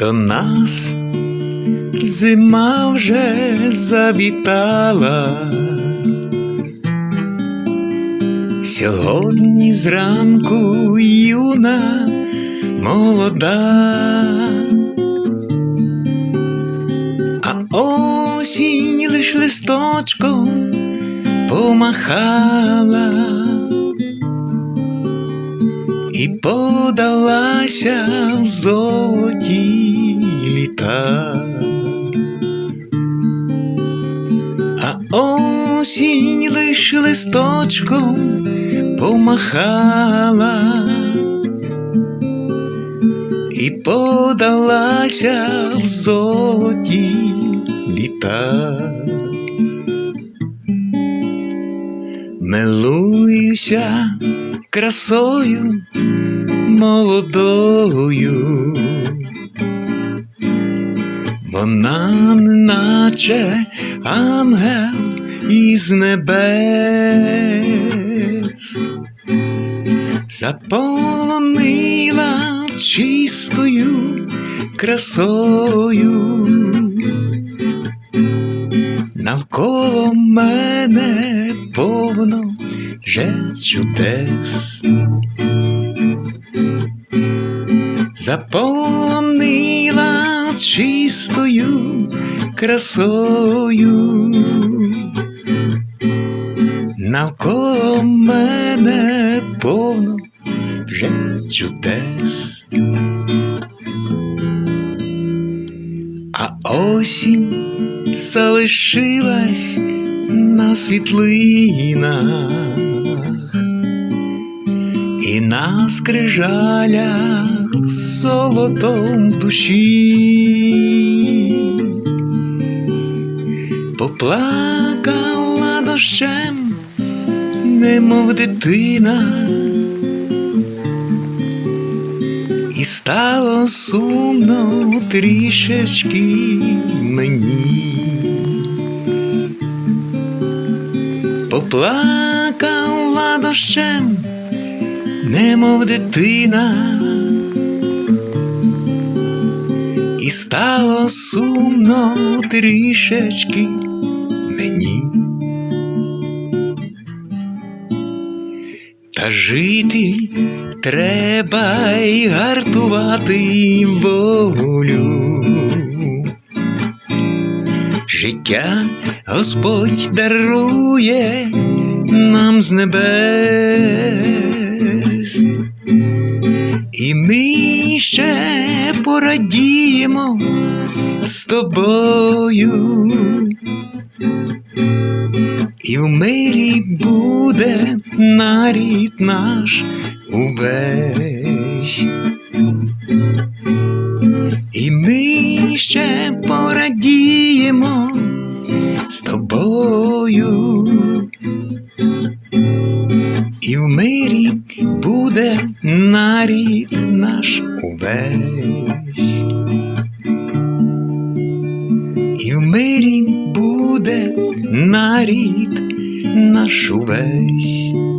До нас. Зима вже завітала. Сьогодні зранку юна молода, а осінь лиш листочком помахала. І подалася в золоті літа. А осінь лиш листочком помахала і подалася в золоті літа. Милуюся красою молодою, вона наче ангел із небес, заполонила чистою красою. Навколо мене повно вже чудес. Заполонила чистою красою. Навколо мене повно вже чудес. А осінь залишилась на світлинах і на скрижалях золотом душі. Поплакала дощем, немов дитина, і стало сумно трішечки мені. Поплакала дощем, немов дитина, і стало сумно трішечки мені. Та жити треба й гартувати волю. Життя Господь дарує нам з небес, і ми ще порадіємо з тобою, і в мирі буде нарід наш увесь. І ми ще порадіємо з тобою, нарід наш увесь, і в мирі буде нарід наш увесь.